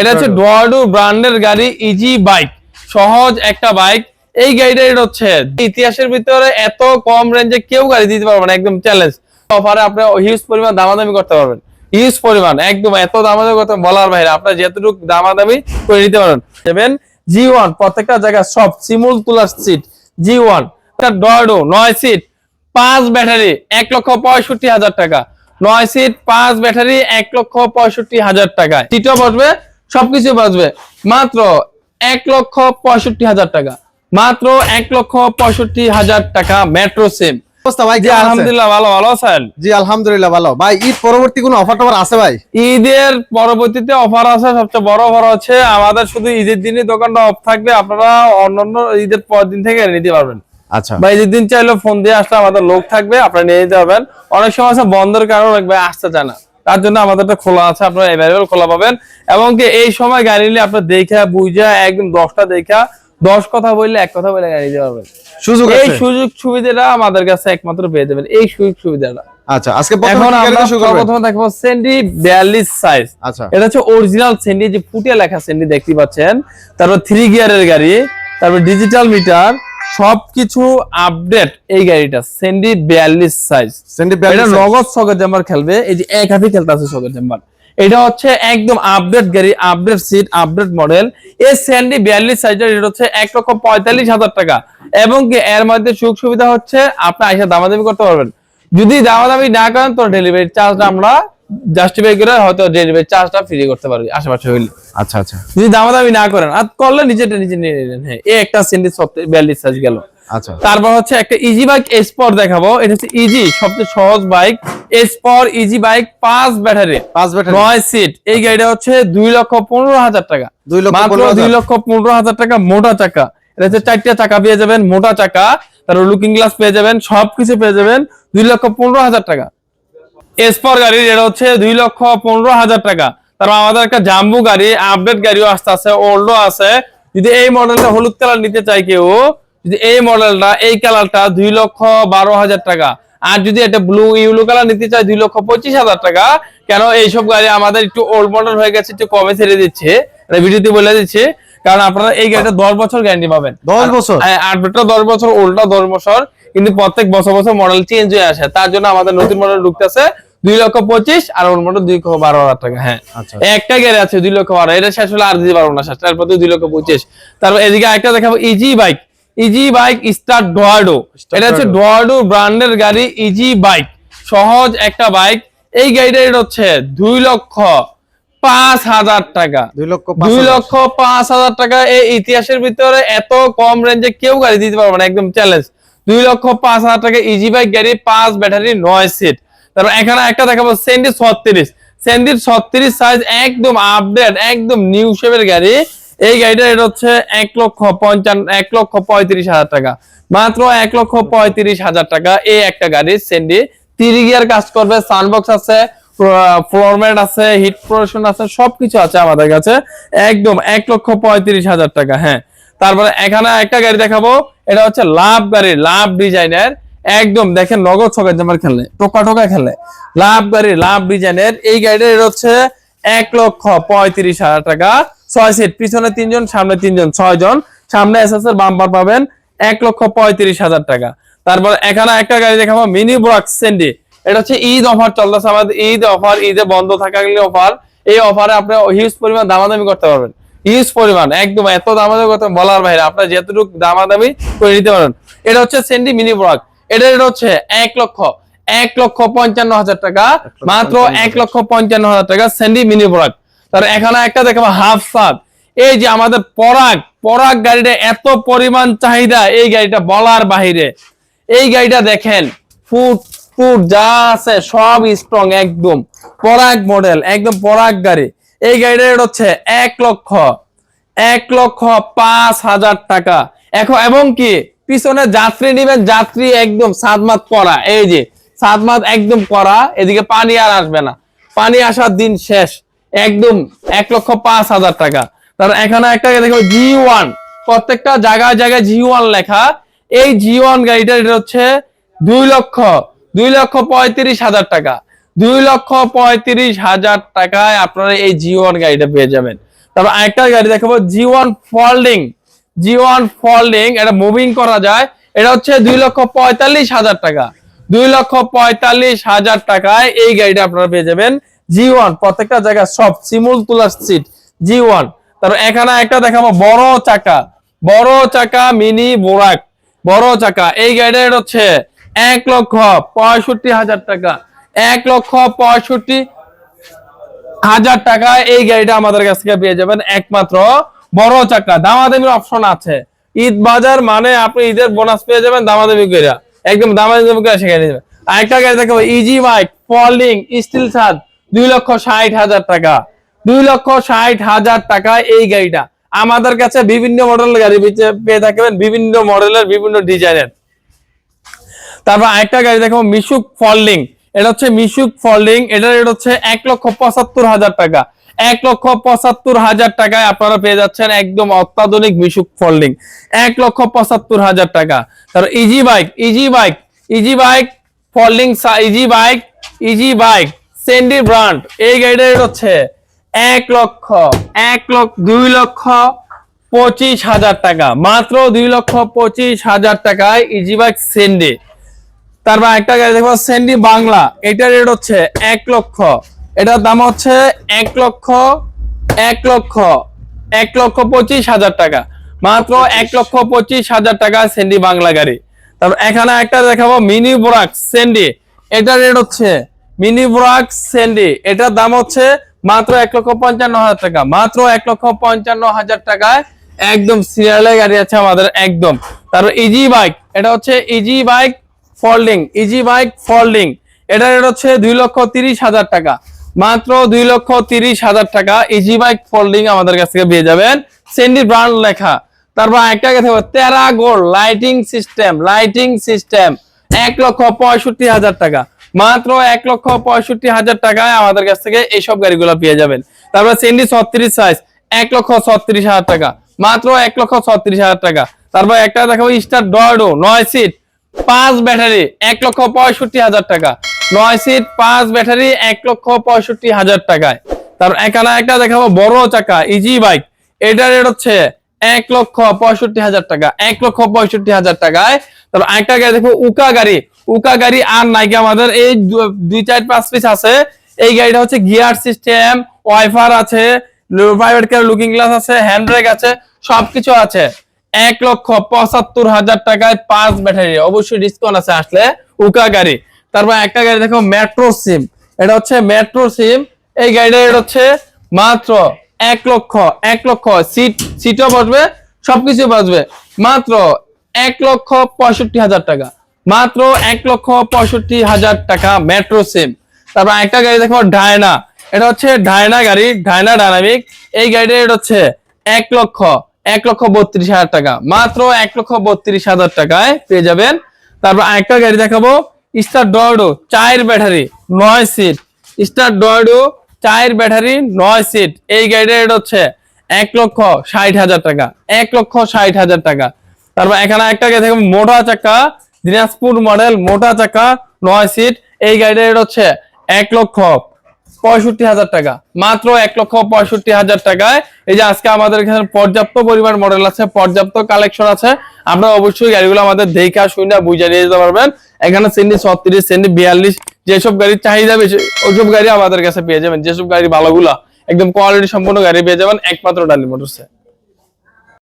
এটা হচ্ছে ব্র্যান্ডের গাড়ি ইজি বাইক সহজ একটা বাইক এই গাড়িটা এটা হচ্ছে। ইতিহাসের ভিতরে এত কম রেঞ্জে কেউ গাড়ি দিতে পারবে না একদম চ্যালেঞ্জ অফারে আপনি হিউজ পরিমাণ দামাদামি করতে পারবেন। হিউজ পরিমাণ একদম এত দামাদামি করতে বলার বাইরে আপনার যতটুকু দামাদামি করে নিতে পারবেন দেবেন জি ওয়ান প্রত্যেকটা জায়গায় সব সিমুল তুলার সিট জি ওয়ান ডয়াডো নয় সিট পাঁচ ব্যাটারি এক লক্ষ পঁয়ষট্টি হাজার টাকা। নয় সিট পাঁচ ব্যাটারি এক লক্ষ পঁয়ষট্টি হাজার টাকা সিটও বসবে সবকিছু বসবে। মাত্র এক লক্ষ পঁয়ষট্টি হাজার টাকা। মাত্র এক লক্ষ পঁয়ষট্টি হাজার টাকা মেট্রো সিম? আলহামদুলিল্লাহ ভালো ভালো আছেন? জি আলহামদুলিল্লাহ ভালো। ভাই ঈদ পরবর্তী কোনো অফার টফার আছে ভাই? ঈদের পরবর্তীতে অফার আছে সবচেয়ে বড় অফার হচ্ছে আমাদের শুধু ঈদের দিনই দোকানটা অফ থাকবে আপনারা অন্যান্য ঈদের পর দিন থেকে নিতে পারবেন আচ্ছা। বা ঈদের দিন চাইলে ফোন দিয়ে আসলে আমাদের লোক থাকবে আপনারা নিয়ে যেতে পারবেন। অনেক সময় আছে বন্ধের কারণে ভাই আসতে চায় না। তার জন্য আমাদেরটা খোলা আছে আপনারা অ্যাভেলেবেল খোলা পাবেন। এবং কি এই সময় গাড়ি নিলে আপনার দেখা বুঝা একদম দশটা দেখা দশ কথা বললে এক কথা বলে গাড়ি দিতে পারবেন। সুযোগ এই সুযোগ সুবিধাটা আমাদের কাছে একমাত্র পেয়ে যাবেন। এই সুযোগ সুবিধাটা। আচ্ছা আজকে এখন আমরা প্রথমে দেখব সেন্ডি সাইজ আচ্ছা। এটা হচ্ছে অরিজিনাল সেন্ডি যে ফুটে লেখা সেন্ডি দেখতে পাচ্ছেন। তারপর থ্রি গিয়ারের গাড়ি তারপর ডিজিটাল মিটার সবকিছু আপডেট এই গাড়িটা। সেন্ডি বিয়াল্লিশ সাইজ সেন্ডি এটা নগদ সকেট জাম্পার খেলবে। এই যে এক হাতে খেলতে আছে সকেট জাম্পার এটা হচ্ছে একদম আপডেট গাড়ি আপডেট সিট আপডেট মডেল এই স্যান্ডি বিয়াল্লিশ সাইজের এটা হচ্ছে এক লক্ষ পঁয়তাল্লিশ হাজার টাকা। এবং কি এর মধ্যে সুখ সুবিধা হচ্ছে আপনি আইসা দামাদামি করতে পারবেন। যদি দামাদামি না করেন তো ডেলিভারি চার্জটা আমরা জাস্টিফাই করে হয়তো ডেলিভারি চার্জটা ফ্রি করতে পারবি আশেপাশে হইলে। আচ্ছা আচ্ছা। যদি দামাদামি না করেন আর করলে নিজেটা নিজে নিয়ে নিলেন হ্যাঁ এই একটা সেন্ডি বিয়াল্লিশ সাইজ গেল। আচ্ছা। তারপর হচ্ছে একটা ইজি বাইক এসপর দেখাবো। এটা হচ্ছে ইজি সবচেয়ে সহজ বাইক এসপর ইজি বাইক পাঁচ ব্যাটারি পাঁচ ব্যাটারি নয় সিট এই গাড়িটা হচ্ছে দুই লক্ষ পনেরো হাজার টাকা। দুই লক্ষ মাত্র দুই লক্ষ পনেরো হাজার টাকা মোটা চাকা। এটা হচ্ছে চারটা চাকা পেয়ে যাবেন মোটা চাকা। তারপর লুকিং গ্লাস পেয়ে যাবেন সবকিছু পেয়ে যাবেন দুই লক্ষ পনেরো হাজার টাকা। এসপর গাড়ির এটা হচ্ছে দুই লক্ষ পনেরো হাজার টাকা। তারপর আমাদের একটা জাম্বু গাড়ি আপডেট গাড়িও আসতে আছে ওল্ডও আছে। যদি এই মডেলটা হলুদ কালার নিতে চাই কেউ যদি এই মডেলটা এই কালারটা দুই লক্ষ বারো হাজার টাকা। আর যদি এটা ব্লু ইউলো কালার নিতে চাই দুই লক্ষ পঁচিশ হাজার টাকা। কেন এইসব গাড়ি আমাদের একটু ওল্ড মডেল হয়ে গেছে একটু কমে ছেড়ে দিচ্ছে। ভিডিওতে বলে দিচ্ছে কারণ আপনারা এই গাড়িটা দশ বছর গ্যারান্টি পাবেন। দশ বছর? আপডেটটা দশ বছর ওল্ডটা দশ বছর কিন্তু প্রত্যেক বছর বছর মডেল চেঞ্জ হয়ে আসে। তার জন্য আমাদের নতুন মডেল ঢুকতেছে। দুই লক্ষ পঁচিশ আর ওর মডেল দুই লক্ষ বারো হাজার টাকা। হ্যাঁ আচ্ছা। একটা গাড়ি আছে দুই লক্ষ বারো এটা শেষ হলে আর দিতে পারব না শেষ। তারপর দুই লক্ষ পঁচিশ। তারপর এদিকে একটা দেখাবো easy bike easy bike star ডোয়াডো এটা হচ্ছে ডোয়াডো ব্র্যান্ডের গাড়ি ইজি বাইক সহজ একটা বাইক এই গাড়িটা এটা হচ্ছে দুই লক্ষ পাঁচ হাজার টাকা। দুই লক্ষ দুই লক্ষ পাঁচ হাজার টাকা এই ইতিহাসের ভিতরে এত কম রেঞ্জে কেউ গাড়ি দিতে পারবে না একদম চ্যালেঞ্জ দুই লক্ষ পাঁচ হাজার টাকা ইজি বাইক গাড়ি পাঁচ ব্যাটারি নয় সিট তারপর এখানে একটা দেখাবো সেন্ডি ছত্রিশ। সেন্ডির ছত্রিশ সাইজ একদম আপডেট একদম নিউ শেপের গাড়ি। এই গাড়িটা এটা হচ্ছে এক লক্ষ পঞ্চান্ন, এক লক্ষ পঁয়ত্রিশ হাজার টাকা। মাত্র এক লক্ষ পঁয়ত্রিশ হাজার টাকা এই একটা গাড়ি সেন্ডি তিরি গিয়ার কাজ করবে সানবক্স আছে ফ্লোর ম্যাট আছে হিট প্রোডাকশন আছে, সবকিছু আছে আমাদের কাছে। একদম এক লক্ষ পঁয়ত্রিশ হাজার টাকা হ্যাঁ। তারপরে এখানে একটা গাড়ি দেখাবো, এটা হচ্ছে লাভ গাড়ি, লাভ ডিজাইনের একদম দেখেন নগদ ছকের জামার খেলে টোকা টোকা খেলে লাভ গাড়ি লাভ ডিজাইনের, এই গাড়িটা এটা হচ্ছে এক লক্ষ পঁয়ত্রিশ হাজার টাকা। ছয় সিট পিছনে তিনজন, সামনে তিনজন, ছয় জন। সামনে এসএস এর বাম্পার পাবেন এক লক্ষ পঁয়ত্রিশ হাজার টাকা। তারপর এখানে একটা গাড়ি দেখাবো মিনি ব্রক সেন্ডি এটা হচ্ছে ঈদ অফার চলতেছে আমাদের, ঈদ অফার, ঈদে বন্ধ থাকাগুলি অফার। এই অফারে আপনি হিউজ পরিমাণ দামাদামি করতে পারবেন। হিউজ পরিমাণ, একদম এত দামাদামি করতে বলার বাইরে, আপনার যতটুকু দামাদামি করে নিতে পারেন। এটা হচ্ছে সেন্ডি মিনি ব্রক এটা এটা হচ্ছে এক লক্ষ এক লক্ষ পঞ্চান্ন হাজার টাকা মাত্র এক লক্ষ পঞ্চান্ন হাজার টাকা সেন্ডি মিনি ব্রক তার এখানে একটা দেখাবো হাফ সাত। এই যে আমাদের পরাগ পরাগ গাড়িটা এত পরিমাণ চাহিদা এই গাড়িটা বলার বাহিরে। এই গাড়িটা দেখেন ফুট ফুট যা আছে সব স্ট্রং একদম পরাগ মডেল একদম পরাগ গাড়ি। এই গাড়িটা রেট হচ্ছে এক লক্ষ এক লক্ষ পাঁচ হাজার টাকা। এখন এবং কি? পিছনে যাত্রী নিবেন, যাত্রী একদম সাদমাত করা এই যে সাদমাত একদম করা এদিকে পানি আর আসবে না। পানি আসার দিন শেষ। একদম এক লক্ষ পাঁচ হাজার টাকা। তার এখানে একটা দেখো জি ওয়ান প্রত্যেকটা জায়গায় জায়গায় জি ওয়ান লেখা। এই জি ওয়ান গাড়িটা এটা হচ্ছে দুই লক্ষ দুই লক্ষ পঁয়ত্রিশ হাজার টাকা। দুই লক্ষ পঁয়ত্রিশ হাজার টাকায় আপনারা এই জি ওয়ান গাড়িটা পেয়ে যাবেন। তারপর আরেকটা গাড়ি দেখাবো G one folding G one folding এটা মুভিং করা যায়। এটা হচ্ছে দুই লক্ষ পঁয়তাল্লিশ হাজার টাকা। দুই লক্ষ পঁয়তাল্লিশ হাজার টাকায় এই গাড়িটা আপনারা পেয়ে যাবেন। জি ওয়ান প্রত্যেকটা জায়গায় সব সিমুল তুলার সিট জি ওয়ান তারপর এখানে একটা দেখাবো, বড় চাকা। বড় চাকা মিনি বোরাক বড় চাকা। এই গাড়িটা হচ্ছে এক লক্ষ পঁয়ষট্টি হাজার টাকা। এক লক্ষ পঁয়ষট্টি হাজার টাকা এই গাড়িটা আমাদের কাছ থেকে পেয়ে যাবেন। একমাত্র বড় চাকা, দামাদামির অপশন আছে। ঈদ বাজার মানে আপনি ঈদের বোনাস পেয়ে যাবেন দামাদামি করে একদম দামাদামি করে সেখানে যাবেন। আরেকটা গাড়ি দেখাবো ইজি বাইক ফলিং স্টিল ছাদ দুই লক্ষ ষাট হাজার টাকা। দুই লক্ষ ষাট হাজার টাকা এই গাড়িটা। আমাদের কাছে বিভিন্ন মডেলের গাড়ি পেয়ে- থাকবেন, বিভিন্ন মডেলের বিভিন্ন ডিজাইনের তারপর আরেকটা গাড়ি দেখো মিশুক ফল্ডিং এটা হচ্ছে মিশুক ফল্ডিং এটার রেট হচ্ছে এক লক্ষ পঁচাত্তর হাজার টাকা। এক লক্ষ পঁচাত্তর হাজার টাকায় আপনারা পেয়ে যাচ্ছেন একদম অত্যাধুনিক মিশুক ফল্ডিং এক লক্ষ পঁচাত্তর হাজার টাকা। তারপর easy bike easy bike easy bike folding easy bike easy bike সেন্ডি brand এই গাড়িটার রেট হচ্ছে এক লক্ষ এক লক্ষ, দুই লক্ষ পঁচিশ হাজার টাকা। মাত্র দুই লক্ষ পঁচিশ হাজার টাকায় ইজি বাইক সেন্ডি তারপর একটা গাড়ি দেখব সেন্ডি বাংলা। এটার রেট হচ্ছে এক লক্ষ এটার দাম হচ্ছে এক লক্ষ এক লক্ষ এক লক্ষ পঁচিশ হাজার টাকা। মাত্র এক লক্ষ পঁচিশ হাজার টাকা সেন্ডি বাংলা গাড়ি। তারপর এখানে একটা দেখাবো মিনি ব্রাক সেন্ডি এটা রেট হচ্ছে মিনি ব্রাক সেন্ডি এটার দাম হচ্ছে মাত্র এক লক্ষ পঞ্চান্ন হাজার টাকা। মাত্র এক লক্ষ পঞ্চান্ন হাজার টাকায় একদম সিরিয়ালে গাড়ি আছে আমাদের একদম। তারপর ইজি বাইক এটা হচ্ছে easy bike folding easy bike folding এটা রেট হচ্ছে দুই লক্ষ তিরিশ হাজার টাকা। মাত্র দুই লক্ষ তিরিশ হাজার টাকা ইজি বাইক ফোল্ডিং আমাদের কাছ থেকে পেয়ে যাবেন। সেন্ডি ব্র্যান্ড লেখা। তারপর একটা কথা তেরা gold lighting system lighting system এক লক্ষ পঁয়ষট্টি হাজার টাকা। মাত্র এক লক্ষ পঁয়ষট্টি হাজার টাকায় আমাদের কাছ থেকে এইসব গাড়িগুলো পেয়ে যাবেন। তারপর সেন্ডি ছত্রিশ সাইজ এক লক্ষ ছত্রিশ হাজার টাকা। মাত্র এক লক্ষ ছত্রিশ হাজার টাকা। তারপর একটা দেখাবো স্টার ডয়ডো নয় সিট পাঁচ ব্যাটারি এক লক্ষ পঁয়ষট্টি হাজার টাকা। নয় সিট পাঁচ ব্যাটারি এক লক্ষ পঁয়ষট্টি হাজার টাকায়। তারপর এখানে একটা দেখাবো, বড় চাকা ইজি বাইক এটার রেট হচ্ছে এক লক্ষ পঁয়ষট্টি হাজার টাকা, এক লক্ষ পঁয়ষট্টি হাজার টাকায়। তারপর একটা গাড়ি দেখো উকা গাড়ি। উকা গাড়ি আর নাইকে আমাদের, এই দুই চার পাঁচ পিস আছে। এই গাড়িটা হচ্ছে গিয়ার সিস্টেম ওয়াইফার আছে প্রাইভেট কার লুকিং গ্লাস আছে হ্যান্ড ব্রেক আছে, সবকিছু আছে। এক লক্ষ পঁচাত্তর হাজার টাকায় পাঁচ ব্যাটারি অবশ্যই ডিসকাউন্ট আছে আসলে উকা গাড়ি। তারপর একটা গাড়ি দেখো মেট্রো সিম এটা হচ্ছে মেট্রো সিম এই গাড়িটা এটা হচ্ছে মাত্র এক লক্ষ এক লক্ষ। সিট, সিটও বসবে, সবকিছু বসবে। মাত্র এক লক্ষ পঁয়ষট্টি হাজার টাকা। মাত্র এক লক্ষ পঁয়ষট্টি হাজার টাকা মেট্রো সিম তারপর একটা গাড়ি দেখো ডায়না এটা হচ্ছে ডায়না গাড়ি ডায়না ডায়নামিক এই গাড়িটা এটা হচ্ছে এক লক্ষ এক লক্ষ বত্রিশ হাজার টাকা। মাত্র এক লক্ষ বত্রিশ হাজার টাকায় পেয়ে যাবেন। তারপর আরেকটা গাড়ি দেখাবো। স্টার ডয়ডো চায়ের ব্যাটারি, নয় সিট। স্টার ডয়ডো চায়ের ব্যাটারি, নয় সিট। এই গাড়িটা এটা হচ্ছে এক লক্ষ ষাট হাজার টাকা। এক লক্ষ ষাট হাজার টাকা। তারপর এখানে একটা গাড়ি দেখো মোটা চাকা, দিনাজপুর মডেল মোটা চাকা, নয় সিট। এই গাড়িটা এটা হচ্ছে এক লক্ষ পঁয়ষট্টি হাজার টাকা। মাত্র এক লক্ষ পঁয়ষট্টি হাজার টাকায়। এই যে আজকে আমাদের এখানে পর্যাপ্ত পরিমাণ মডেল আছে, পর্যাপ্ত কালেকশন আছে। আপনারা অবশ্যই গাড়িগুলো আমাদের দেখা শুনে বুঝে নিয়ে যেতে পারবেন। এখানে সেন্ডি ছত্রিশ সেন্ডি বিয়াল্লিশ, যেসব গাড়ির চাহিদা বেশি, ওইসব গাড়ি আমাদের কাছে পেয়ে যাবেন। যেসব গাড়ি ভালোগুলা, একদম কোয়ালিটি সম্পন্ন গাড়ি পেয়ে যাবেন, একমাত্র ডালি মোটরসে